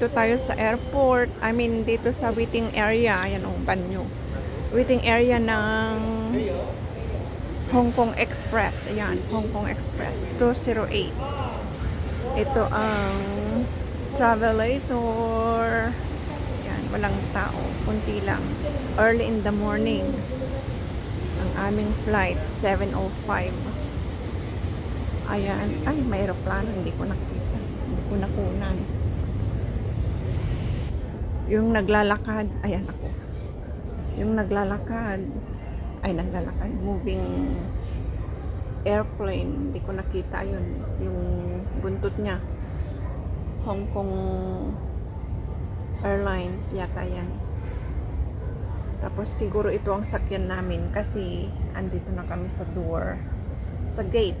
Andito tayo sa airport. I mean, dito sa waiting area. Ayan ang banyo. Waiting area ng Hong Kong Express. Ayan, Hong Kong Express 208. Ito ang travelator. Ayan, walang tao. Kunti lang. Early in the morning. Ang aming flight, 7.05. Ayan. Ay, may aeroplano. Hindi ko nakita. Hindi ko nakunan. Yung naglalakad, ayan ako. Yung naglalakad, ay naglalakad, moving airplane, hindi ko nakita yun. Yung buntot niya. Hong Kong Airlines yata yan. Tapos siguro ito ang sakyan namin kasi andito na kami sa door. Sa gate.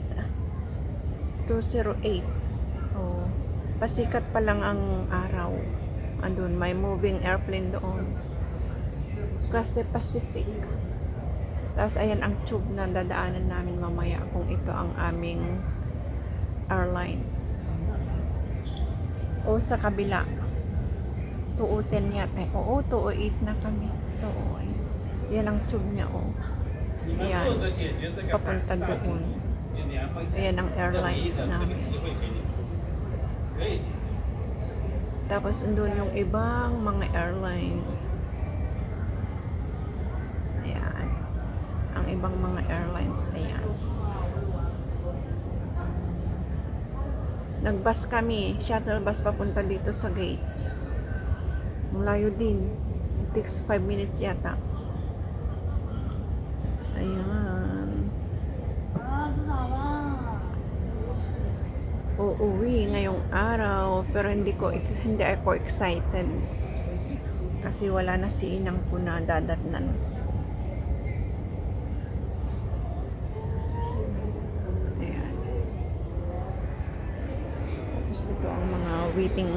208. Oh, pasikat pa lang ang araw andun may moving airplane doon. Kasi Pacific. Tapos ayan ang tube na dadaanan namin mamaya kung ito ang aming airlines. O sa kabila. 210 yata eh, oo 208 na kami. 208 yan ang tube niya o ayan. Papunta doon. Ayan ang airlines namin. Great. Tapos andun yung ibang mga airlines. Ayan. Ang ibang mga airlines. Ayan. Nagbus kami. Shuttle bus papunta dito sa gate. Malayo din. It takes 5 minutes yata. Pero hindi ko hindi ako excited. Kasi wala na si inang ko na dadatnan. Ayan. Tapos ito ang mga waiting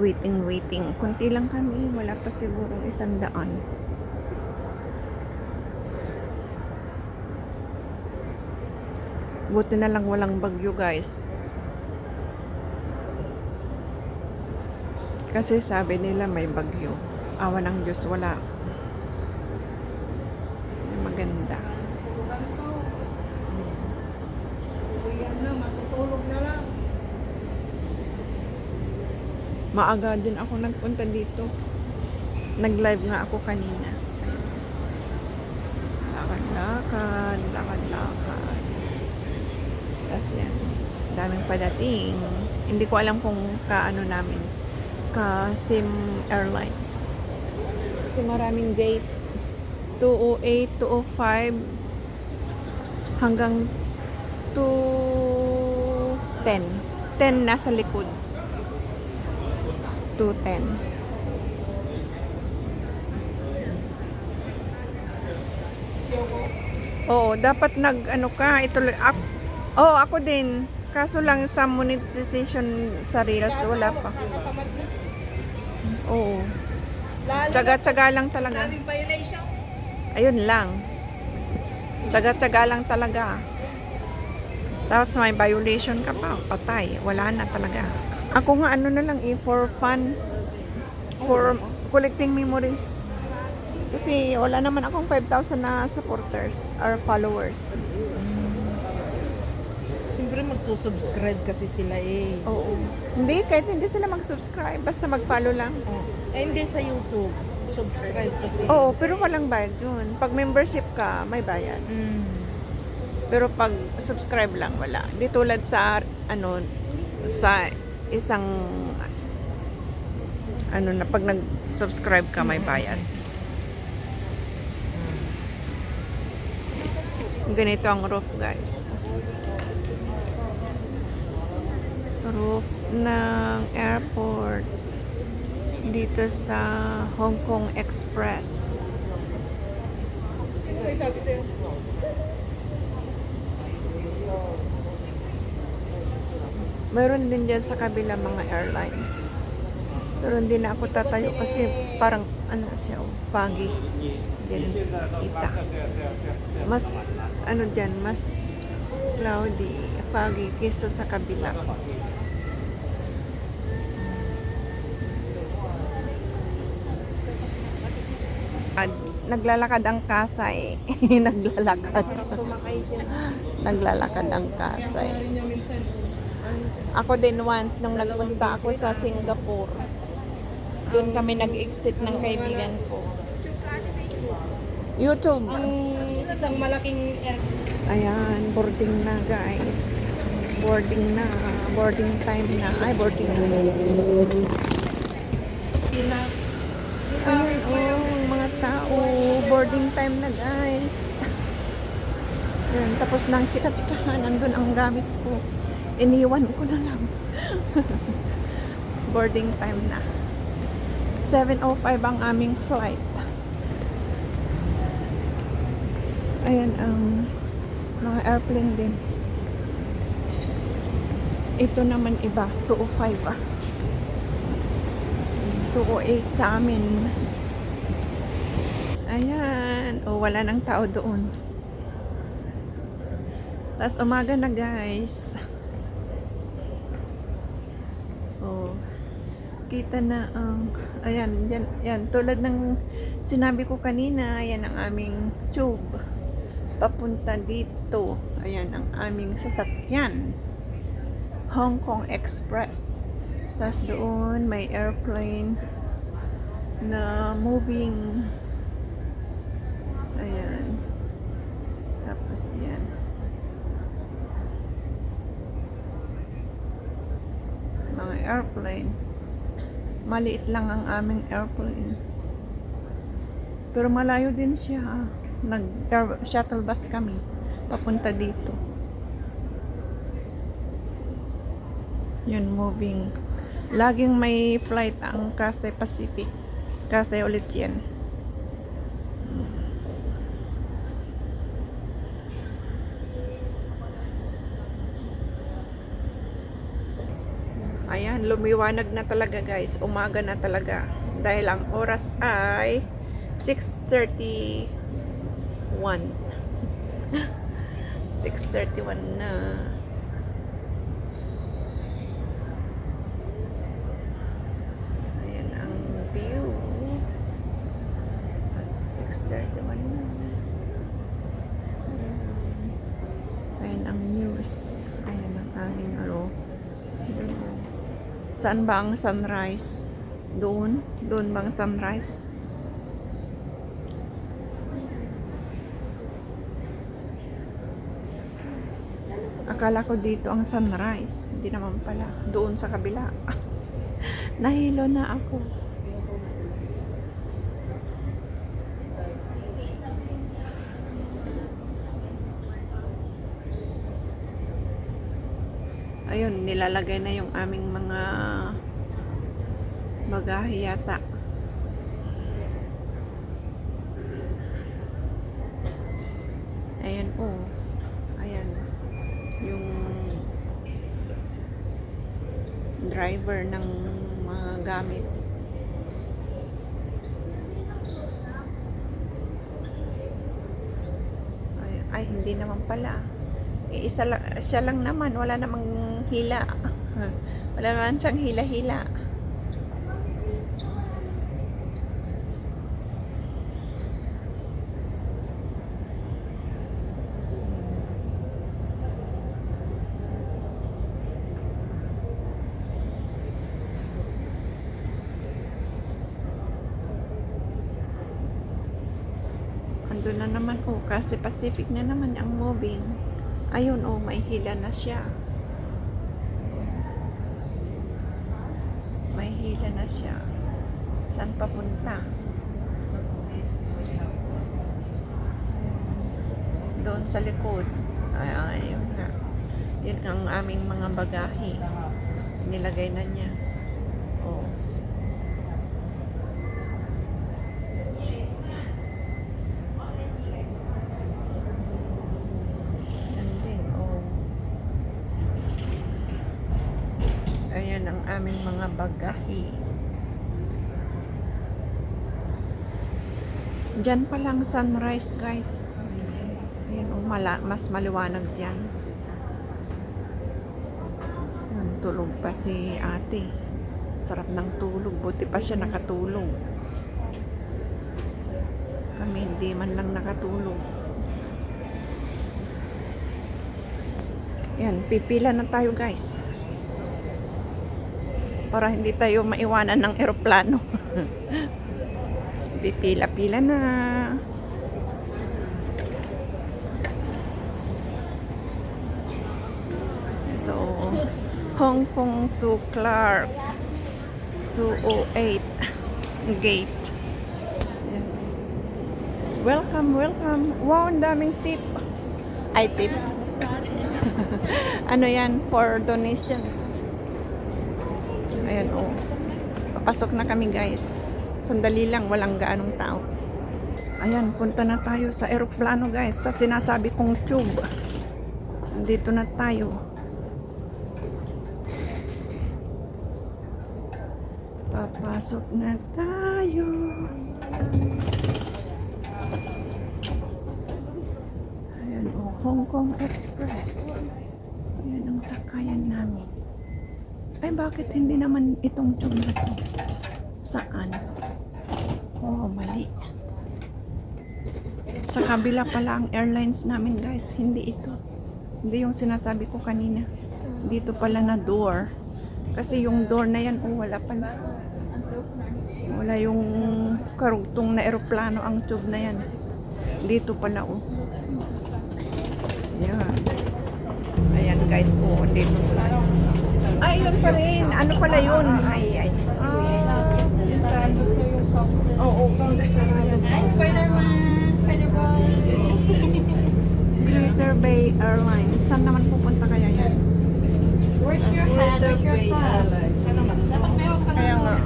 waiting waiting. Kunti lang kami wala pa siguro isang daan Buti na lang walang bagyo, guys. Kasi sabi nila may bagyo. Awa ng Diyos, wala. Maganda. Maaga din ako nagpunta dito. Nag-live nga ako kanina. Lakad-lakad, lakad-lakad. Tapos yan, daming padating. Hindi ko alam kung kaano namin, ka Sim Airlines. Kasi maraming gate. 208, 205, hanggang 210. 10 nasa likod. 210. Oo, dapat nag ano ka, ituloy ako, Oo, ako din. Kaso lang sa monetization sa Reels, wala pa. Oo. Tsaga-tsaga lang talaga. violation. Ayun lang. Tsaga-tsaga lang talaga. Tapos may violation ka pa, patay. Wala na talaga. Ako nga ano na lang eh, for fun. For collecting memories. Kasi wala naman akong 5,000 na supporters or followers. Magsusubscribe kasi sila eh. Oo. Hindi, kahit hindi sila mag-subscribe, basta mag-follow lang. Oh. Eh hindi sa YouTube. Subscribe kasi. Oo, pero walang bayad yun. Pag membership ka, may bayad. Mm. Pero pag subscribe lang, wala. Di tulad sa, ano, sa isang, ano na, pag nag-subscribe ka, may bayad. Ganito ang roof, guys. Roof ng airport dito sa Hong Kong Express. Meron din dyan sa kabila mga airlines. Pero hindi na ako tatayo kasi parang ano siya, oh, foggy. Hindi kita. Mas ano dyan, mas cloudy, foggy kesa sa kabila. Naglalakad ang kasay. naglalakad. Sumakay dyan. naglalakad ang kasay. Ako din once nung nagpunta ako sa Singapore. Doon kami nag-exit ng kaibigan ko. YouTube. Isang malaking. Ayan, boarding na guys. Boarding na. Boarding time na. Ay, boarding na. Ayan, oh. Boarding time na guys. Ayan, tapos ng chika-chikahan. Nandun ang gamit ko. Iniwan ko na lang. boarding time na. 7.05 ang aming flight. Ayan ang mga airplane din. Ito naman iba, 205 ah. 208 sa amin. Ayan. O, wala nang tao doon. Tapos umaga na guys. Oh. Kita na ang ayan, yan, yan. Tulad ng sinabi ko kanina, yan ang aming tube. Papunta dito. Ayan ang aming sasakyan. Hong Kong Express. Tapos doon may airplane na moving. Ayan. Tapos yan. Mga airplane. Maliit lang ang aming airplane. Pero malayo din siya. ah. Nag air- shuttle bus kami papunta dito. Yun, moving. Laging may flight ang Cathay Pacific. Cathay ulit yan. Ayan, lumiwanag na talaga guys. Umaga na talaga. Dahil ang oras ay 6.31. 6.31 na. Ayan ang view. At 6.31 na. Ayan ang news. Ayan ang aming aro. Saan ba ang sunrise? Doon? Doon bang sunrise? Akala ko dito ang sunrise. Hindi naman pala. Doon sa kabila. Nahilo na ako. Ayun, nilalagay na yung aming mga bagahe yata. Ayan, oh. Ayan. Yung driver ng mga gamit. Ay, ay hindi naman pala. Eh, Isa lang, siya lang naman, wala namang hila. Wala naman siyang hila-hila. Ando na naman, oh, kasi Pacific na naman ang moving. Ayun, oh, may hila na siya. Hila na siya. Saan papunta? Doon sa likod. Ay, ayun nga. Yun ang aming mga bagahe. Nilagay na niya. Oh. Yan din, oh. Ayan ang aming mga bagahe. Diyan pa lang sunrise, guys. Ayan, oh, mala, mas maliwanag dyan. Ayan, tulog pa si ate. Sarap ng tulog. Buti pa siya nakatulog. Kami hindi man lang nakatulog. Yan, pipila na tayo guys. Para hindi tayo maiwanan ng eroplano. Pipila-pila na. Ito, Hong Kong to Clark. 208 gate. Yan. Welcome, welcome. Wow, ang daming tip. Ay, tip. ano yan? For donations. Ayan, oh. Papasok na kami, guys. Sandali lang, walang gaanong tao. Ayan, punta na tayo sa eroplano, guys. Sa sinasabi kong tube. Dito na tayo. Papasok na tayo. Ayan, oh, Hong Kong Express. Ayan ang sakayan namin. Ay, bakit hindi naman itong tube na to? Saan? Oh, mali. Sa kabila pala ang airlines namin, guys. Hindi ito. Hindi yung sinasabi ko kanina. Dito pala na door. Kasi yung door na yan, oh, wala pala. Wala yung karugtong na eroplano ang tube na yan. Dito pala, oh. Yan. Ayan, guys, oh, dito. Ay, yun pa rin. Ano pala yun? Ay, ay. Oo, oh, oh, Hi, Spider-Man! Spider-Boy! Greater Bay Airlines. Saan naman pupunta kaya yan? Where's your hat? Where's your hat? Dapat meron ka Kaya nga.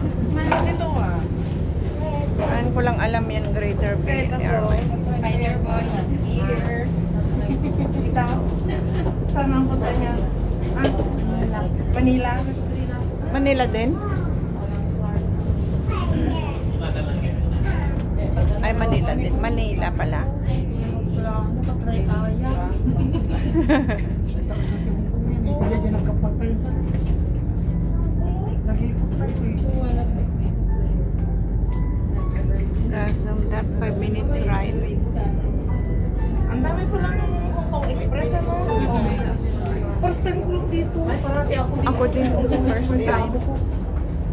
Ito ah. Ayan ko lang alam yan, Greater Bay Airlines. Spider-Boy is here. Saan ang punta niya? Ah, Manila? Manila din? Ay, Manila din. Manila pala. Tapos na yung kaya. Ako din, first time.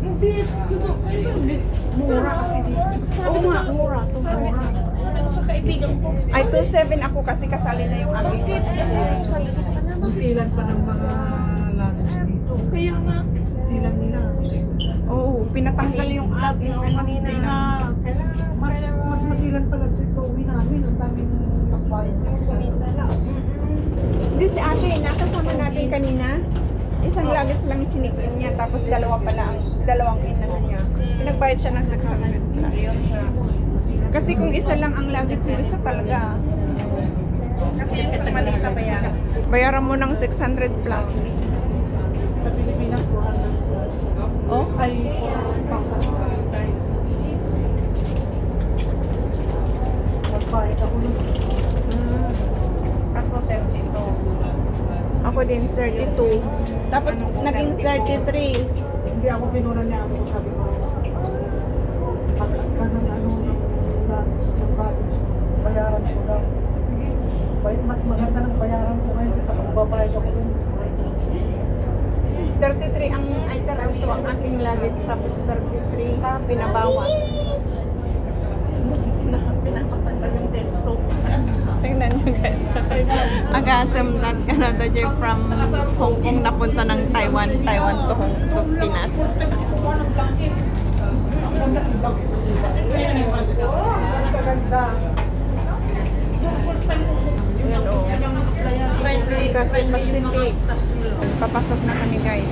Hindi, totoo. Sabi, mura kasi dito. Oo nga, mura. Mura. Sabi ko sa kaibigan ko. Ay, 2.7 ako kasi kasali na yung aking. Bakit? Ano, sabi ko sa kanya, masilan pa ng mga lagos dito. Kaya nga, silan nila. Oo, pinatanggal yung yung ano, kanina na mas mas masilan pala sa ito uwi namin. Ang daming nagbayad ko sa Hindi si ate, nakasama natin kanina. Isang luggage lang chinikin niya, tapos dalawa pala ang dalawang inano niya. Pinagbayad siya ng 600 plus. Kasi kung isa lang ang luggage mo, isa talaga. Kasi yung isang malita pa yan. Bayaran mo ng 600 plus. Sa Pilipinas, 400 Oh? ay 4,000. Magbayad ako ng Ako 32. Ako din 32. Tapos naging 33. Hindi ako pinuna niya ako sabi ko. Pagkat ka ng ano ng ng college, bayaran ko daw. Sige, mas maganda ng bayaran ko ngayon kasi magbabayad ako sa 33 ang ay 32 ang aking luggage tapos 33 pinabawas. Pinapatanggal yung tento. Tingnan nyo guys. Agasam na Canada J from Hong Kong napunta ng Taiwan, Taiwan to Hong to Pinas. Blanket. Oh. Kasi Pacific. Papasok na kami guys.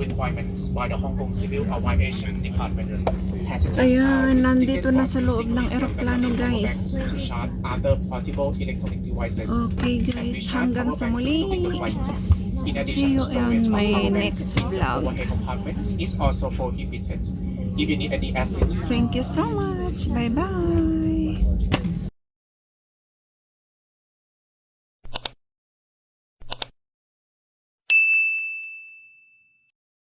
requirements by the Hong Kong Civil Aviation Department. Ayan, nandito na sa loob ng eroplano guys. Okay guys, hanggang sa muli. See you on my next vlog. Thank you so much. Bye-bye.